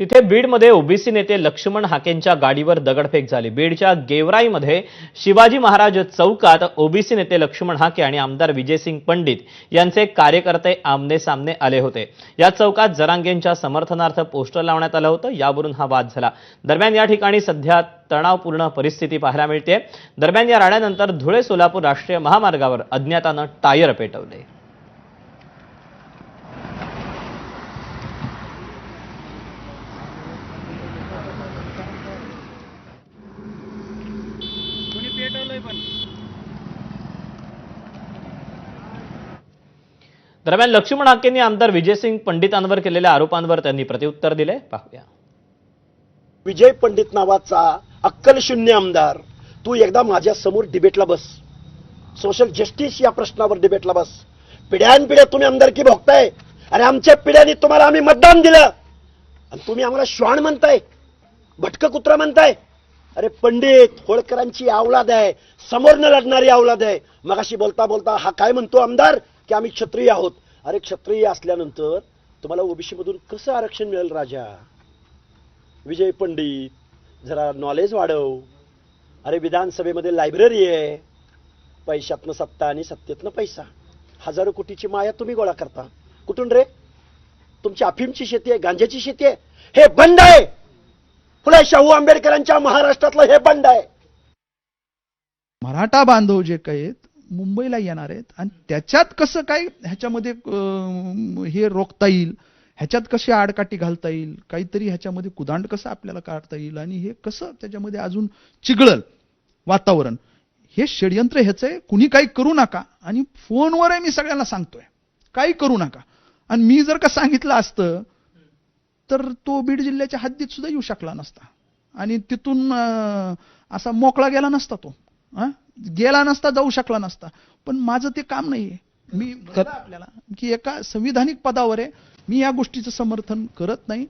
तिथे बीडमध्ये ओबीसी नेते लक्ष्मण हाकेंच्या गाडीवर दगडफेक झाली. बीडच्या गेवराईमध्ये शिवाजी महाराज चौकात ओबीसी नेते लक्ष्मण हाके आणि आमदार विजयसिंग पंडित यांचे कार्यकर्ते आमने सामने आले होते. या चौकात जरांगेंच्या समर्थनार्थ पोस्टर लावण्यात आलं होतं. यावरून हा वाद झाला. दरम्यान या ठिकाणी सध्या तणावपूर्ण परिस्थिती पाहायला मिळते दरम्यान या राड्यानंतर धुळे सोलापूर राष्ट्रीय महामार्गावर अज्ञातानं टायर पेटवले. पण. दरम्यान लक्ष्मण हाकेंनी आमदार विजयसिंग पंडितांवर केलेल्या आरोपांवर त्यांनी प्रत्युत्तर दिले. पाहूया. विजय पंडित नावाचा अक्कल शून्य आमदार तू एकदा माझ्यासमोर डिबेटला बस. सोशल जस्टिस या प्रश्नावर डिबेटला बस. पिढ्यानपिढ्या तुम्ही आमदारकी भोगताय. अरे आमच्या पिढ्यांनी तुम्हाला आम्ही मतदान दिलं. आणि तुम्ही आम्हाला श्वान म्हणताय भटकं कुत्रा म्हणताय. अरे पंडित होळकरांची आवलाद आहे. समोरनं लढणारी आवलाद आहे. मगाशी बोलता बोलता हा काय म्हणतो आमदार? की आम्ही क्षत्रिय आहोत. अरे क्षत्रिय असल्यानंतर तुम्हाला ओबीसी मधून कसं आरक्षण मिळेल राजा? विजय पंडित जरा नॉलेज वाढव. अरे विधानसभेमध्ये लायब्ररी आहे. पैशातनं सत्ता आणि सत्तेतनं पैसा. हजारो कोटीची माया तुम्ही गोळा करता. कुठून रे? तुमची अफीमची शेती आहे गांज्याची शेती आहे. हे बंद आहे! फुले शाहू आंबेडकरांच्या महाराष्ट्रातलं हे बंड आहे. मराठा बांधव जे काही आहेत मुंबईला येणार आहेत आणि त्याच्यात कसं काय ह्याच्यामध्ये हे रोखता येईल? ह्याच्यात कशी आडकाठी घालता येईल? काहीतरी ह्याच्यामध्ये कुदांड कसं आपल्याला काढता येईल? आणि हे कसं त्याच्यामध्ये अजून चिघळल वातावरण? हे षडयंत्र ह्याचं आहे कुणी काही करू नका. आणि फोनवर मी सगळ्यांना सांगतोय काही करू नका. आणि मी जर का सांगितलं असतं तर तो बीड जिल्ह्याच्या हद्दीत सुद्धा येऊ शकला नसता. आणि तिथून असा मोकळा गेला नसता तो. हं? गेला नसता जाऊ शकला नसता. पण माझं ते काम नाहीये. मी आपल्याला की एका संविधानिक पदावर आहे. मी या गोष्टीचं समर्थन करत नाही.